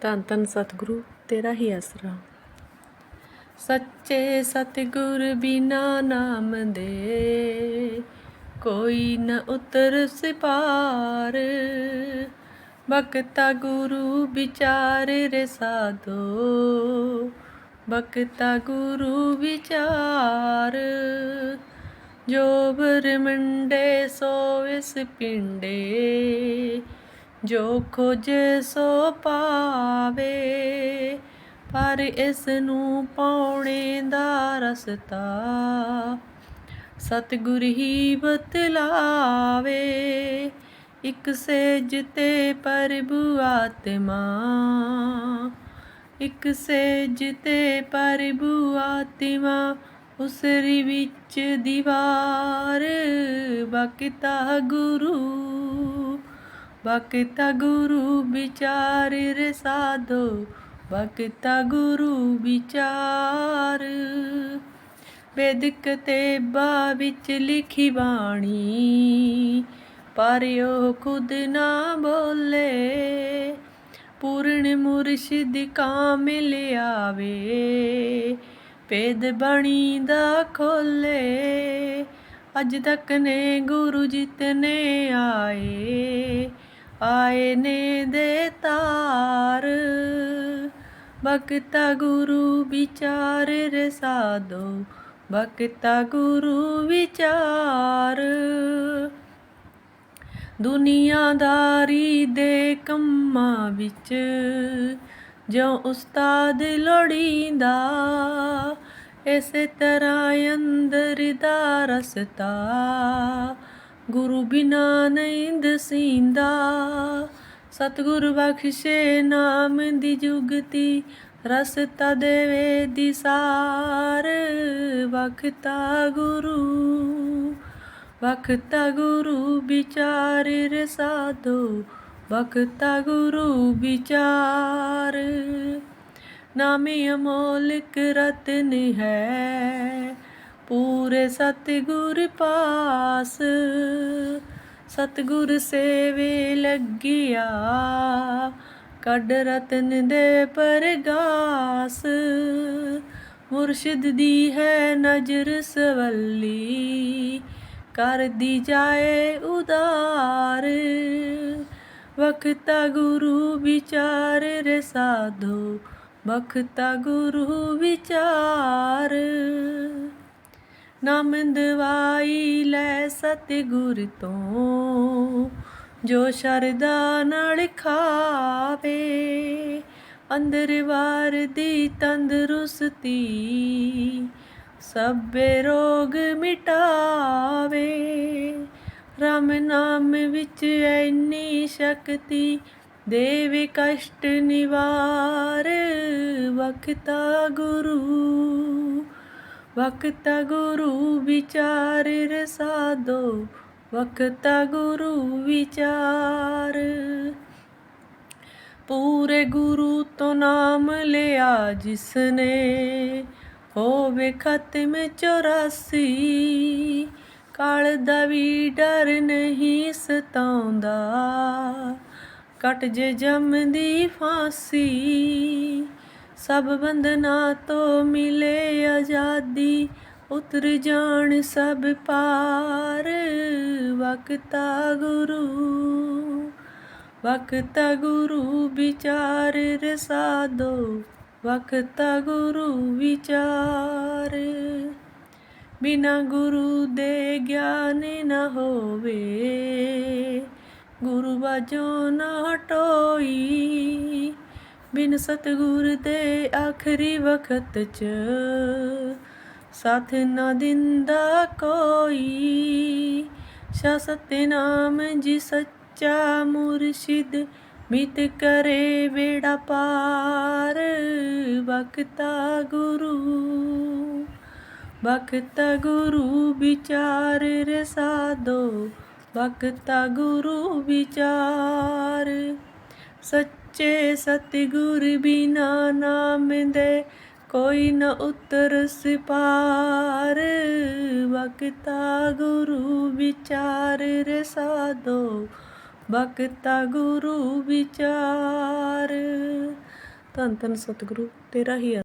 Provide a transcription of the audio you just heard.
ਧੰਨ ਧੰਨ ਸਤਿਗੁਰੂ, ਤੇਰਾ ਹੀ ਆਸਰਾ। ਸੱਚੇ ਸਤਿਗੁਰ ਬਿਨਾ ਨਾਮ ਦੇ ਕੋਈ ਨ ਉਤਰ ਸਿਪਾਰ। ਬਖਤਾ ਗੁਰੂ ਵਿਚਾਰ ਰੇ ਸਾਧੋ, ਬਖਤਾ ਗੁਰੂ ਵਿਚਾਰ। ਜੋ ਬਰਮੰਡੇ ਸੋ ਇਸ ਪਿੰਡੇ ਜੋ ਖੋਜੇ ਸੋ ਪਾਵੇ, ਪਰ ਇਸ ਨੂੰ ਪਾਉਣੇ ਦਾ ਰਸਤਾ ਸਤਿਗੁਰ ਹੀ ਬਤਲਾਵੇ। ਇਕ ਸੇਜ ਤੇ ਪ੍ਰਭੂ ਆਤਮਾ, ਇਕ ਸੇਜ ਤੇ ਪ੍ਰਭੂ ਆਤਮਾ, ਉਸਰੀ ਵਿੱਚ ਦੀਵਾਰ ਬਖਤਾ ਗੁਰੂ ਬਖਤਾ ਗੁਰੂ ਵਿਚਾਰ ਰੇ ਸਾਧੋ, ਬਖਤਾ ਗੁਰੂ ਵਿਚਾਰ। ਵੈਦਿਕ ਤੇ ਬਾ ਵਿੱਚ ਲਿਖੀ ਬਾਣੀ, ਪਰ ਉਹ ਖੁਦ ਨਾ ਬੋਲੇ। ਪੂਰਨ ਮੁਰਸ਼ਿਦ ਕਾਮਿਲ ਆਵੇ ਪੇਦ ਬਣੀ ਦਾ ਖੋਲੇ। ਅੱਜ ਤੱਕ ਨੇ ਗੁਰੂ ਜਿਤਨੇ ਆਏ ਆਏ ਨੇ ਦੇ ਤਾਰ। ਬਖਤਾ ਗੁਰੂ ਵਿਚਾਰ ਰੇ ਸਾਧੋ। ਬਖਤਾ ਗੁਰੂ ਵਿਚਾਰ। ਦੁਨੀਆਦਾਰੀ ਦੇ ਕੰਮਾਂ ਵਿੱਚ ਜੋ ਉਸਤਾਦ ਲੋੜੀਂਦਾ, ਇਸੇ ਤਰ੍ਹਾਂ ਅੰਦਰ ਦਾ ਰਸਤਾ। ਗੁਰੂ ਬਿਨਾ ਨਹੀਂ ਦਸੀਂਦਾ ਸਤਿਗੁਰ ਬਖਸ਼ੇ ਨਾਮ ਦੀ ਜੁਗਤੀ ਰਸਤਾ ਦੇਵੇ ਦਿਸਾਰ। ਬਖਤਾ ਗੁਰੂ ਬਖਤਾ ਗੁਰੂ ਵਿਚਾਰ ਰੇ ਸਾਧੋ ਗੁਰੂ ਵਿਚਾਰ। ਨਾਮੇ ਅਮੋਲਕ ਰਤਨ ਹੈ ਪੂਰੇ ਸਤਿਗੁਰ ਪਾਸ, ਸਤਿਗੁਰ ਸੇਵੇ ਲੱਗਿਆ। ਕੱਢ ਰਤਨ ਦੇ ਪਰਗਾਸ, ਮੁਰਸ਼ਿਦ ਦੀ ਹੈ ਨਜ਼ਰ ਸਵੱਲੀ। ਕਰਦੀ ਜਾਏ ਉਦਾਰ, ਵਖਤਾ ਗੁਰੂ ਵਿਚਾਰ ਰੇ ਸਾਧੋ ਬਖਤਾ ਗੁਰੂ ਵਿਚਾਰ ਨਮਦਵਾਈ ਲੈ ਸਤਿਗੁਰ ਤੋਂ, ਜੋ ਸ਼ਰਦਾ ਨਾਲ ਖਾਵੇ। ਅੰਦਰ ਵਾਰ ਦੀ ਤੰਦਰੁਸਤੀ, ਸਭੇ ਰੋਗ ਮਿਟਾਵੇ। ਰਾਮ ਨਾਮ ਵਿੱਚ ਐਨੀ ਸ਼ਕਤੀ, ਦੇਵੇ ਕਸ਼ਟ ਨਿਵਾਰ ਵਖਤਾ ਗੁਰੂ। ਵਖਤਾ ਗੁਰੂ ਵਿਚਾਰ ਰੇ ਸਾਧੋ ਵਖਤਾ ਗੁਰੂ ਵਿਚਾਰ। ਪੂਰੇ ਗੁਰੂ ਤੋਂ ਨਾਮ ਲਿਆ ਜਿਸਨੇ, ਹੋਵੇ ਖਤਮ 84 ਕਾਲ ਦਾ ਵੀ ਡਰ ਨਹੀਂ ਸਤਾਉਂਦਾ, ਕਟ ਜੇ ਜੰਮਦੀ ਫਾਂਸੀ। ਸਭ ਬੰਧਨਾਂ ਤੋਂ ਮਿਲੇ ਆਜ਼ਾਦੀ, ਉਤਰ ਜਾਣ ਸਭ ਪਾਰ। ਵਕਤਾ ਗੁਰੂ ਵਕਤਾ ਗੁਰੂ, ਵਿਚਾਰ ਰਸਾਦੋ ਵਕਤਾ ਗੁਰੂ, ਵਿਚਾਰ। ਬਿਨਾ ਗੁਰੂ ਦੇ ਗਿਆਨ ਨਾ ਹੋਵੇ। ਗੁਰੂ ਬਾਝੋਂ ਨਾ ਟੋਈ ਬਿਨ ਸਤਗੁਰ ਦੇ ਆਖਰੀ ਵਕਤ ਚ ਸਾਥ ਨਾ ਦਿੰਦਾ ਕੋਈ। ਸ਼ਾ ਸਤਨਾਮ ਜੀ ਸੱਚਾ ਮੁਰਸ਼ਿਦ ਮਿਤ ਕਰੇ ਵੇੜਾ ਪਾਰ। ਬਖਤਾ ਗੁਰੂ ਬਖਤਾ ਗੁਰੂ ਵਿਚਾਰ ਰੇ ਸਾਧੋ। ਬਖਤਾ ਗੁਰੂ ਵਿਚਾਰ ਸੱਚੇ ਸਤਿਗੁਰ ਬਿਨਾ ਨਾਮ ਦੇ ਕੋਈ ਨ ਉਤਰ ਸਿਪਾਰ। ਬਖਤਾ ਗੁਰੂ ਵਿਚਾਰ ਰੇ ਸਾਧੋ ਬਖਤਾ ਗੁਰੂ ਵਿਚਾਰ। ਧੰਨ ਧੰਨ ਸਤਿਗੁਰੂ, ਤੇਰਾ ਹੀ ਆ।